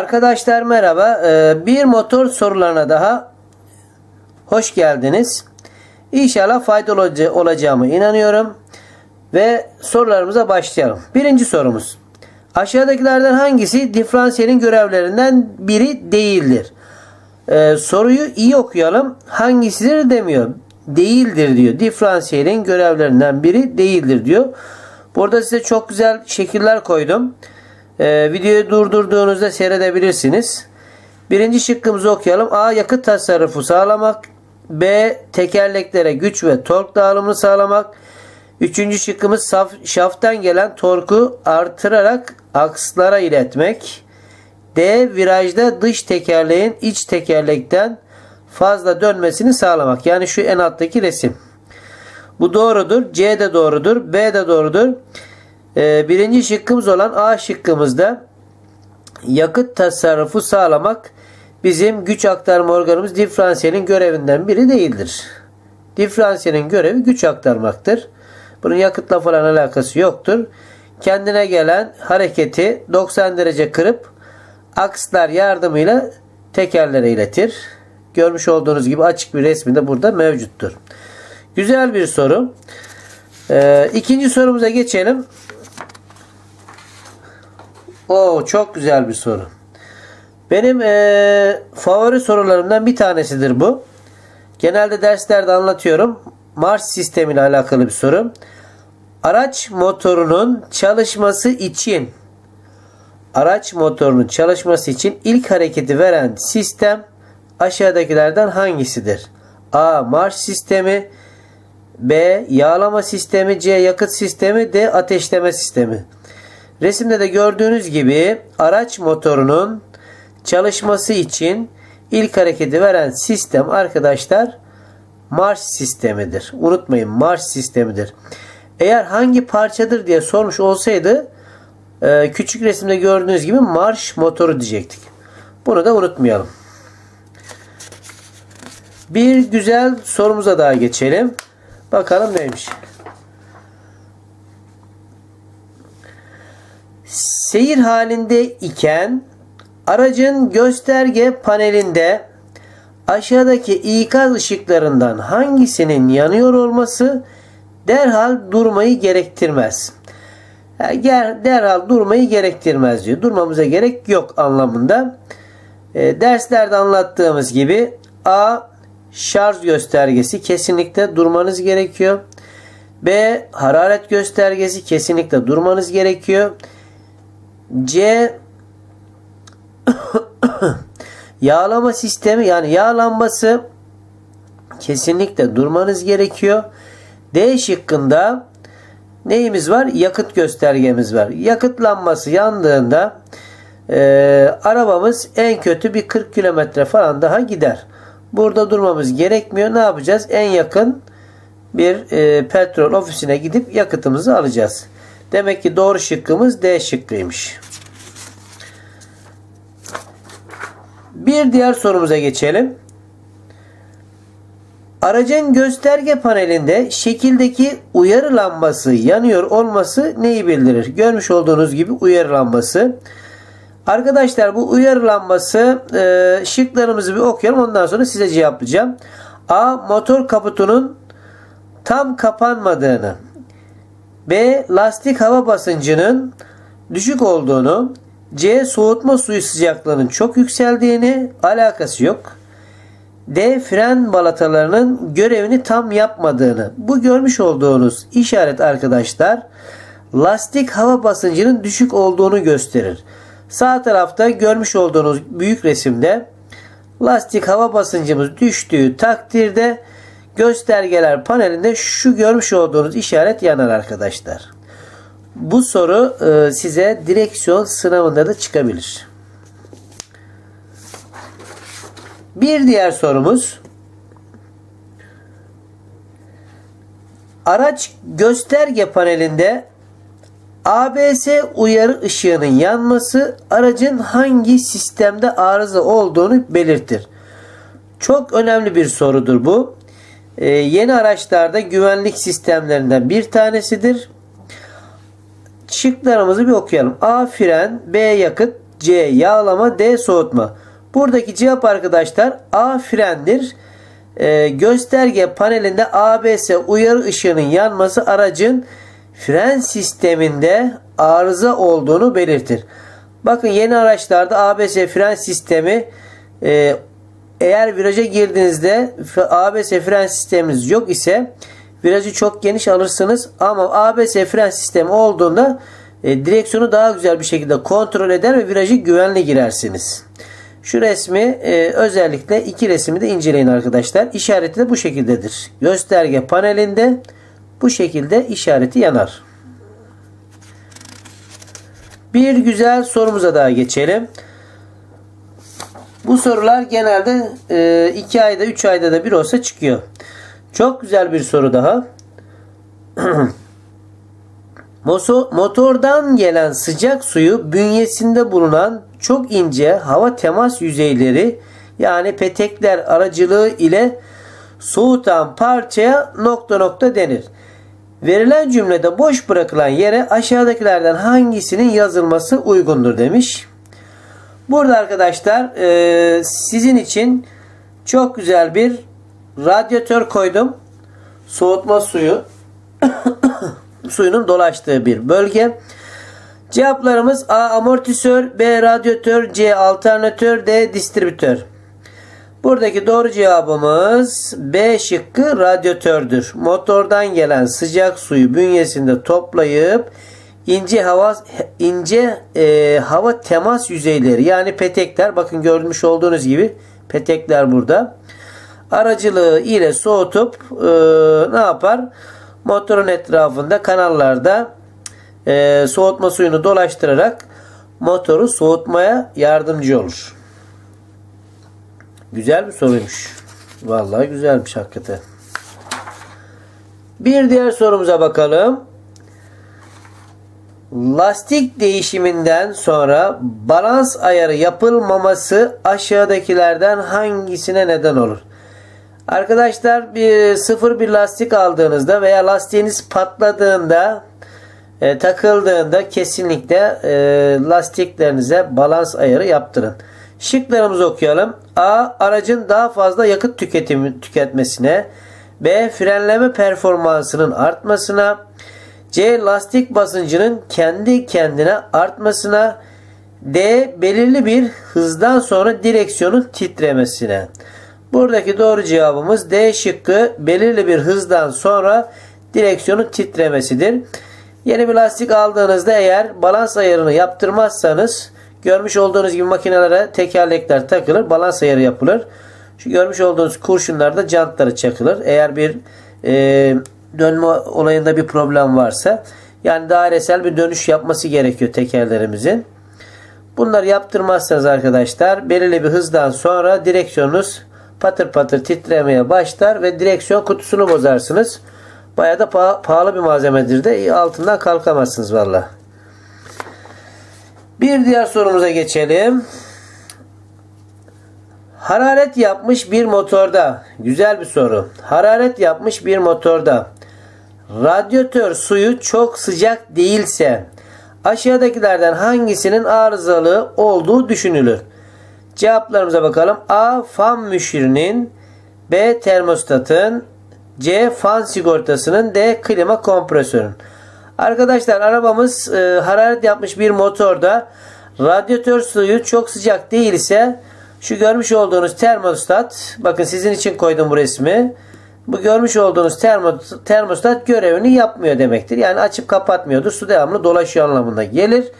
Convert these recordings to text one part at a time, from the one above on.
Arkadaşlar merhaba. Ee, Bir motor sorularına daha hoş geldiniz. İnşallah faydalı olaca- olacağıma inanıyorum. Ve sorularımıza başlayalım. Birinci sorumuz. Aşağıdakilerden hangisi diferansiyelin görevlerinden biri değildir? Ee, soruyu iyi okuyalım. Hangisidir demiyor. Değildir diyor. Diferansiyelin görevlerinden biri değildir diyor. Burada size çok güzel şekiller koydum. Ee, videoyu durdurduğunuzda seyredebilirsiniz. Birinci şıkkımızı okuyalım. A. Yakıt tasarrufu sağlamak. B. Tekerleklere güç ve tork dağılımını sağlamak. Üçüncü şıkkımız saf, şaftan gelen torku artırarak akslara iletmek. D. Virajda dış tekerleğin iç tekerlekten fazla dönmesini sağlamak. Yani şu en alttaki resim. Bu doğrudur. C de doğrudur. B de doğrudur. Ee, birinci şıkkımız olan A şıkkımızda yakıt tasarrufu sağlamak bizim güç aktarma organımız diferansiyelin görevinden biri değildir. Diferansiyelin görevi güç aktarmaktır. Bunun yakıtla falan alakası yoktur. Kendine gelen hareketi 90 derece kırıp akslar yardımıyla tekerlere iletir. Görmüş olduğunuz gibi açık bir resmi de burada mevcuttur. Güzel bir soru. Ee, ikinci sorumuza geçelim. Oo çok güzel bir soru. Benim eee, favori sorularımdan bir tanesidir bu. Genelde derslerde anlatıyorum. Marş sistemi ile alakalı bir soru. Araç motorunun çalışması için araç motorunun çalışması için ilk hareketi veren sistem aşağıdakilerden hangisidir? A. Marş sistemi B. Yağlama sistemi C. Yakıt sistemi D. Ateşleme sistemi Resimde de gördüğünüz gibi araç motorunun çalışması için ilk hareketi veren sistem arkadaşlar marş sistemidir. Unutmayın marş sistemidir. Eğer hangi parçadır diye sormuş olsaydı e, küçük resimde gördüğünüz gibi marş motoru diyecektik. Bunu da unutmayalım. Bir güzel sorumuza daha geçelim. Bakalım neymiş. Seyir halinde iken aracın gösterge panelinde aşağıdaki ikaz ışıklarından hangisinin yanıyor olması derhal durmayı gerektirmez. Yani derhal durmayı gerektirmez diyor. Durmamıza gerek yok anlamında. E, derslerde anlattığımız gibi A şarj göstergesi kesinlikle durmanız gerekiyor. B hararet göstergesi kesinlikle durmanız gerekiyor. C yağlama sistemi yani yağlanması kesinlikle durmanız gerekiyor. D şıkkında neyimiz var? Yakıt göstergemiz var. Yakıt lambası yandığında e, arabamız en kötü bir 40 kilometre falan daha gider. Burada durmamız gerekmiyor. Ne yapacağız? En yakın bir e, petrol ofisine gidip yakıtımızı alacağız. Demek ki doğru şıkkımız D şıkkıymış. Bir diğer sorumuza geçelim. Aracın gösterge panelinde şekildeki uyarı lambası yanıyor olması neyi bildirir? Görmüş olduğunuz gibi uyarı lambası. Arkadaşlar bu uyarı lambası e, şıklarımızı bir okuyalım ondan sonra size cevaplayacağım. A. Motor kaputunun tam kapanmadığını. B. Lastik hava basıncının düşük olduğunu. C. Soğutma suyu sıcaklığının çok yükseldiğini alakası yok. D. Fren balatalarının görevini tam yapmadığını. Bu görmüş olduğunuz işaret arkadaşlar lastik hava basıncının düşük olduğunu gösterir. Sağ tarafta görmüş olduğunuz büyük resimde lastik hava basıncımız düştüğü takdirde göstergeler panelinde şu görmüş olduğunuz işaret yanar arkadaşlar. Bu soru e, size direksiyon sınavında da çıkabilir. Bir diğer sorumuz Araç gösterge panelinde ABS uyarı ışığının yanması aracın hangi sistemde arıza olduğunu belirtir. Çok önemli bir sorudur bu. Ee, yeni araçlarda güvenlik sistemlerinden bir tanesidir. Şıklarımızı bir okuyalım. A fren, B yakıt, C. Yağlama. D. Soğutma. Buradaki cevap arkadaşlar A. Frendir. Ee, gösterge panelinde ABS uyarı ışığının yanması aracın fren sisteminde arıza olduğunu belirtir. Bakın yeni araçlarda ABS fren sistemi e, eğer viraja girdiğinizde ABS fren sisteminiz yok ise virajı çok geniş alırsınız ama ABS fren sistemi olduğunda e, direksiyonu daha güzel bir şekilde kontrol eder ve virajı güvenli girersiniz. Şu resmi e, özellikle iki resmi de inceleyin arkadaşlar. İşareti de bu şekildedir. Gösterge panelinde bu şekilde işareti yanar. Bir güzel sorumuza daha geçelim. Bu sorular genelde 2 e, ayda 3 ayda da bir olsa çıkıyor. Çok güzel bir soru daha. Motordan gelen sıcak suyu bünyesinde bulunan çok ince hava temas yüzeyleri yani petekler aracılığı ile soğutan parçaya nokta nokta denir. Verilen cümlede boş bırakılan yere aşağıdakilerden hangisinin yazılması uygundur demiş. Burada arkadaşlar e, sizin için çok güzel bir radyatör koydum. Soğutma suyu suyunun dolaştığı bir bölge. Cevaplarımız A. Amortisör B. Radyatör C. Alternatör D. Distribütör. Buradaki doğru cevabımız B şıkkı radyatördür. Motordan gelen sıcak suyu bünyesinde toplayıp ince hava ince e, hava temas yüzeyleri yani petekler bakın görmüş olduğunuz gibi petekler burada aracılığı ile soğutup e, ne yapar? Motorun etrafında kanallarda e, soğutma suyunu dolaştırarak motoru soğutmaya yardımcı olur. Güzel bir soruymuş. Vallahi güzelmiş hakikaten. Bir diğer sorumuza bakalım. Lastik değişiminden sonra balans ayarı yapılmaması aşağıdakilerden hangisine neden olur? Arkadaşlar bir sıfır bir lastik aldığınızda veya lastiğiniz patladığında e, takıldığında kesinlikle e, lastiklerinize balans ayarı yaptırın. Şıklarımızı okuyalım. A. Aracın daha fazla yakıt tüketimi, tüketmesine. B. Frenleme performansının artmasına. C. Lastik basıncının kendi kendine artmasına. D. Belirli bir hızdan sonra direksiyonun titremesine. Buradaki doğru cevabımız D şıkkı belirli bir hızdan sonra direksiyonun titremesidir. Yeni bir lastik aldığınızda eğer balans ayarını yaptırmazsanız görmüş olduğunuz gibi makinelere tekerlekler takılır. Balans ayarı yapılır. Şu görmüş olduğunuz kurşunlarda jantları çakılır. Eğer bir e, dönme olayında bir problem varsa yani dairesel bir dönüş yapması gerekiyor tekerlerimizin. Bunları yaptırmazsanız arkadaşlar belirli bir hızdan sonra direksiyonunuz patır patır titremeye başlar ve direksiyon kutusunu bozarsınız. Baya da pahalı bir malzemedir de altından kalkamazsınız valla. Bir diğer sorumuza geçelim. Hararet yapmış bir motorda. Güzel bir soru. Hararet yapmış bir motorda. Radyatör suyu çok sıcak değilse aşağıdakilerden hangisinin arızalı olduğu düşünülür? Cevaplarımıza bakalım. A. Fan müşirinin B. Termostatın C. Fan sigortasının D. Klima kompresörün. Arkadaşlar arabamız e, hararet yapmış bir motorda radyatör suyu çok sıcak değilse şu görmüş olduğunuz termostat bakın sizin için koydum bu resmi. Bu görmüş olduğunuz termostat görevini yapmıyor demektir. Yani açıp kapatmıyordur. Su devamlı dolaşıyor anlamında gelir.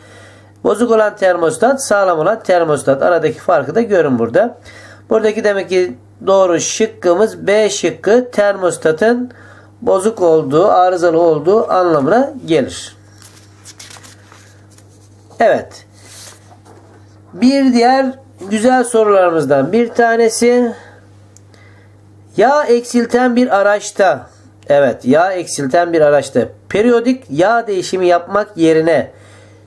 Bozuk olan termostat, sağlam olan termostat. Aradaki farkı da görün burada. Buradaki demek ki doğru şıkkımız B şıkkı termostatın bozuk olduğu, arızalı olduğu anlamına gelir. Evet. Bir diğer güzel sorularımızdan bir tanesi yağ eksilten bir araçta evet yağ eksilten bir araçta periyodik yağ değişimi yapmak yerine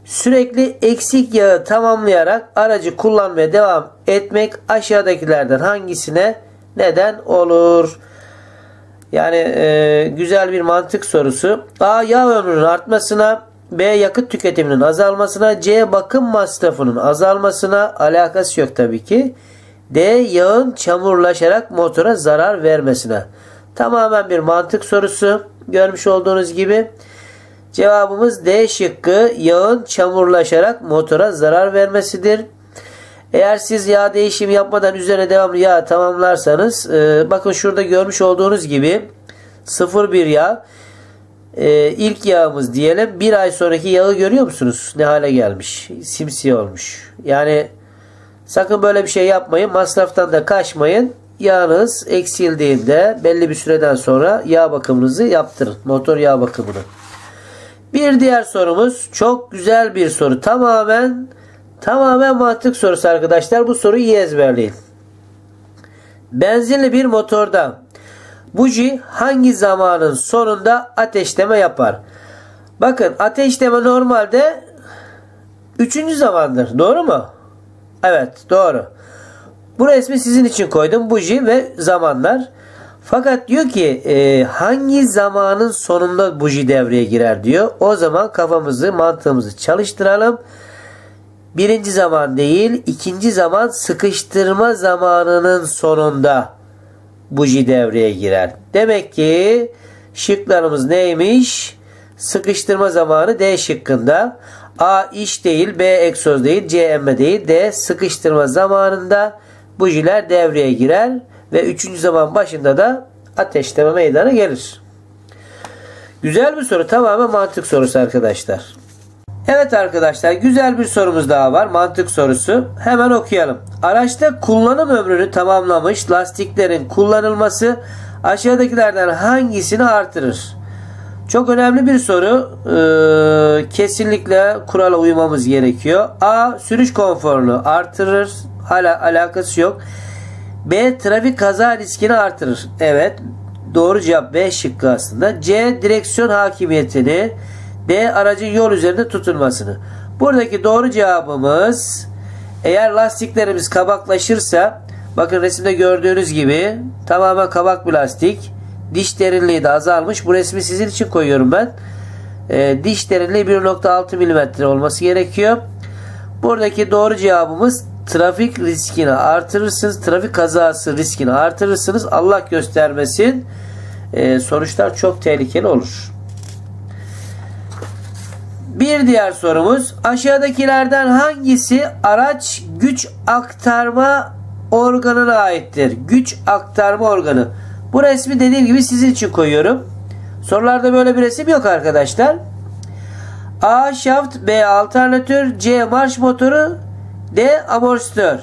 Sürekli eksik yağı tamamlayarak aracı kullanmaya devam etmek aşağıdakilerden hangisine neden olur? Yani e, güzel bir mantık sorusu. A. Yağ ömrünün artmasına B. Yakıt tüketiminin azalmasına. C. Bakım masrafının azalmasına. Alakası yok tabii ki. D. Yağın çamurlaşarak motora zarar vermesine. Tamamen bir mantık sorusu. Görmüş olduğunuz gibi. Cevabımız D şıkkı yağın çamurlaşarak motora zarar vermesidir. Eğer siz yağ değişim yapmadan üzerine devamlı yağ tamamlarsanız e, bakın şurada görmüş olduğunuz gibi 0,1 yağ e, ilk yağımız diyelim bir ay sonraki yağı görüyor musunuz? Ne hale gelmiş? Simsiyah olmuş. Yani sakın böyle bir şey yapmayın. Masraftan da kaçmayın. Yağınız eksildiğinde belli bir süreden sonra yağ bakımınızı yaptırın. Motor yağ bakımını. Bir diğer sorumuz çok güzel bir soru. Tamamen tamamen mantık sorusu arkadaşlar. Bu soruyu iyi ezberleyin. Benzinli bir motorda buji hangi zamanın sonunda ateşleme yapar? Bakın ateşleme normalde üçüncü zamandır. Doğru mu? Evet doğru. Bu resmi sizin için koydum. Buji ve zamanlar. Fakat diyor ki e, hangi zamanın sonunda buji devreye girer diyor. O zaman kafamızı mantığımızı çalıştıralım. Birinci zaman değil ikinci zaman sıkıştırma zamanının sonunda buji devreye girer. Demek ki şıklarımız neymiş? Sıkıştırma zamanı D şıkkında. A iş değil, B egzoz değil, C emme değil. D sıkıştırma zamanında bujiler devreye girer ve üçüncü zaman başında da ateşleme meydana gelir. Güzel bir soru. Tamamen mantık sorusu arkadaşlar. Evet arkadaşlar güzel bir sorumuz daha var. Mantık sorusu. Hemen okuyalım. Araçta kullanım ömrünü tamamlamış lastiklerin kullanılması aşağıdakilerden hangisini artırır? Çok önemli bir soru. Ee, kesinlikle kurala uymamız gerekiyor. A. Sürüş konforunu artırır. Hala alakası yok. B. Trafik kaza riskini artırır. Evet. Doğru cevap B şıkkı aslında. C. Direksiyon hakimiyetini. D. Aracın yol üzerinde tutulmasını. Buradaki doğru cevabımız eğer lastiklerimiz kabaklaşırsa bakın resimde gördüğünüz gibi tamamen kabak bir lastik. Diş derinliği de azalmış. Bu resmi sizin için koyuyorum ben. E, diş derinliği 1.6 mm olması gerekiyor. Buradaki doğru cevabımız trafik riskini artırırsınız. Trafik kazası riskini artırırsınız. Allah göstermesin. E, sonuçlar çok tehlikeli olur. Bir diğer sorumuz aşağıdakilerden hangisi araç güç aktarma organına aittir? Güç aktarma organı. Bu resmi dediğim gibi sizin için koyuyorum. Sorularda böyle bir resim yok arkadaşlar. A şaft, B alternatör, C marş motoru, D amortisör.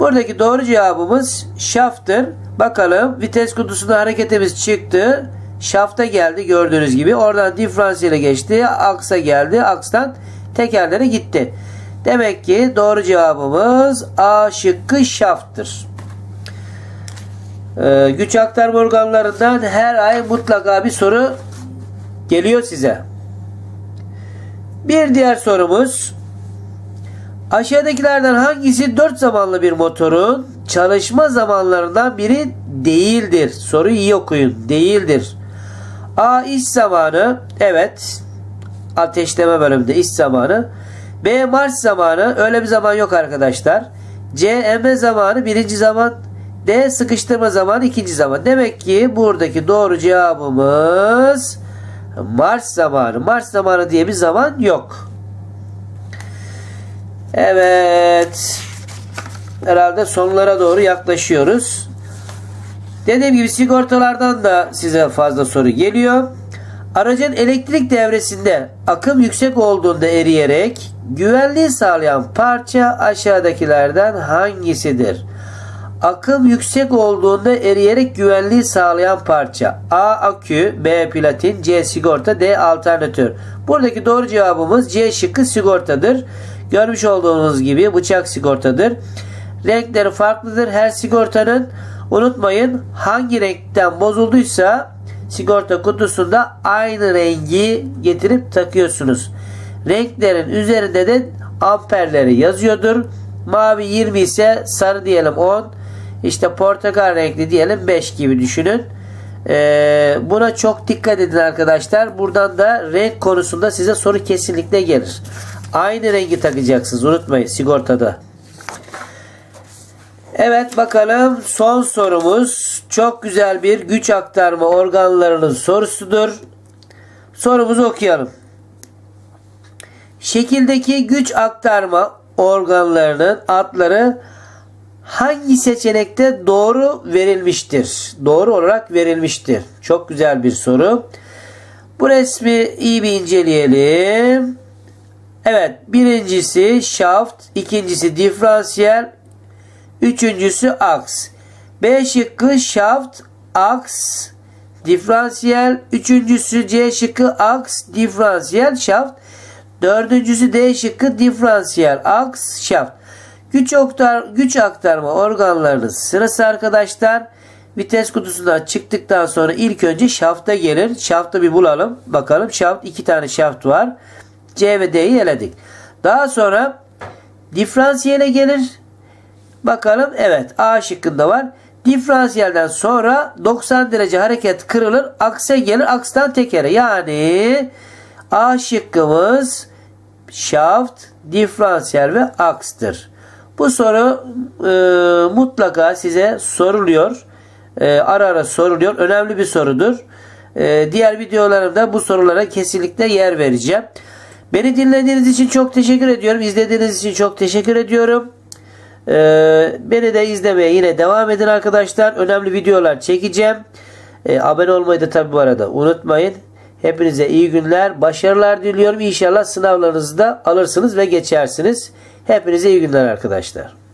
Buradaki doğru cevabımız şafttır. Bakalım vites kutusunda hareketimiz çıktı. Şafta geldi gördüğünüz gibi. Oradan diferansiyele geçti. Aksa geldi. Akstan tekerlere gitti. Demek ki doğru cevabımız A şıkkı şafttır. Ee, güç aktarma organlarından her ay mutlaka bir soru geliyor size. Bir diğer sorumuz Aşağıdakilerden hangisi dört zamanlı bir motorun çalışma zamanlarından biri değildir? Soruyu iyi okuyun. Değildir. A. iş zamanı. Evet. Ateşleme bölümünde iş zamanı. B. Marş zamanı. Öyle bir zaman yok arkadaşlar. C. Emme zamanı. Birinci zaman. D. Sıkıştırma zamanı. ikinci zaman. Demek ki buradaki doğru cevabımız Marş zamanı. Marş zamanı diye bir zaman yok. Evet. Herhalde sonlara doğru yaklaşıyoruz. Dediğim gibi sigortalardan da size fazla soru geliyor. Aracın elektrik devresinde akım yüksek olduğunda eriyerek güvenliği sağlayan parça aşağıdakilerden hangisidir? Akım yüksek olduğunda eriyerek güvenliği sağlayan parça. A. Akü, B. Platin, C. Sigorta, D. Alternatör. Buradaki doğru cevabımız C şıkkı sigortadır. Görmüş olduğunuz gibi bıçak sigortadır. Renkleri farklıdır her sigortanın. Unutmayın hangi renkten bozulduysa sigorta kutusunda aynı rengi getirip takıyorsunuz. Renklerin üzerinde de amperleri yazıyordur. Mavi 20 ise sarı diyelim 10. İşte portakal renkli diyelim 5 gibi düşünün. Ee, buna çok dikkat edin arkadaşlar. Buradan da renk konusunda size soru kesinlikle gelir. Aynı rengi takacaksınız. Unutmayın sigortada. Evet bakalım son sorumuz. Çok güzel bir güç aktarma organlarının sorusudur. Sorumuzu okuyalım. Şekildeki güç aktarma organlarının adları hangi seçenekte doğru verilmiştir? Doğru olarak verilmiştir. Çok güzel bir soru. Bu resmi iyi bir inceleyelim. Evet birincisi shaft, ikincisi diferansiyel, üçüncüsü aks. B şıkkı shaft, aks, diferansiyel, üçüncüsü C şıkkı aks, diferansiyel, shaft, dördüncüsü D şıkkı diferansiyel, aks, shaft. Güç, aktar, güç aktarma organlarının sırası arkadaşlar. Vites kutusundan çıktıktan sonra ilk önce şafta gelir. Şaftı bir bulalım. Bakalım şaft iki tane şaft var. C ve D'yi eledik. Daha sonra diferansiyele gelir. Bakalım evet A şıkkında var. Diferansiyelden sonra 90 derece hareket kırılır. Akse gelir. Akstan tekere. Yani A şıkkımız şaft, diferansiyel ve akstır. Bu soru e, mutlaka size soruluyor. E, ara ara soruluyor. Önemli bir sorudur. E, diğer videolarımda bu sorulara kesinlikle yer vereceğim. Beni dinlediğiniz için çok teşekkür ediyorum. İzlediğiniz için çok teşekkür ediyorum. Ee, beni de izlemeye yine devam edin arkadaşlar. Önemli videolar çekeceğim. Ee, abone olmayı da tabi bu arada unutmayın. Hepinize iyi günler, başarılar diliyorum. İnşallah sınavlarınızı da alırsınız ve geçersiniz. Hepinize iyi günler arkadaşlar.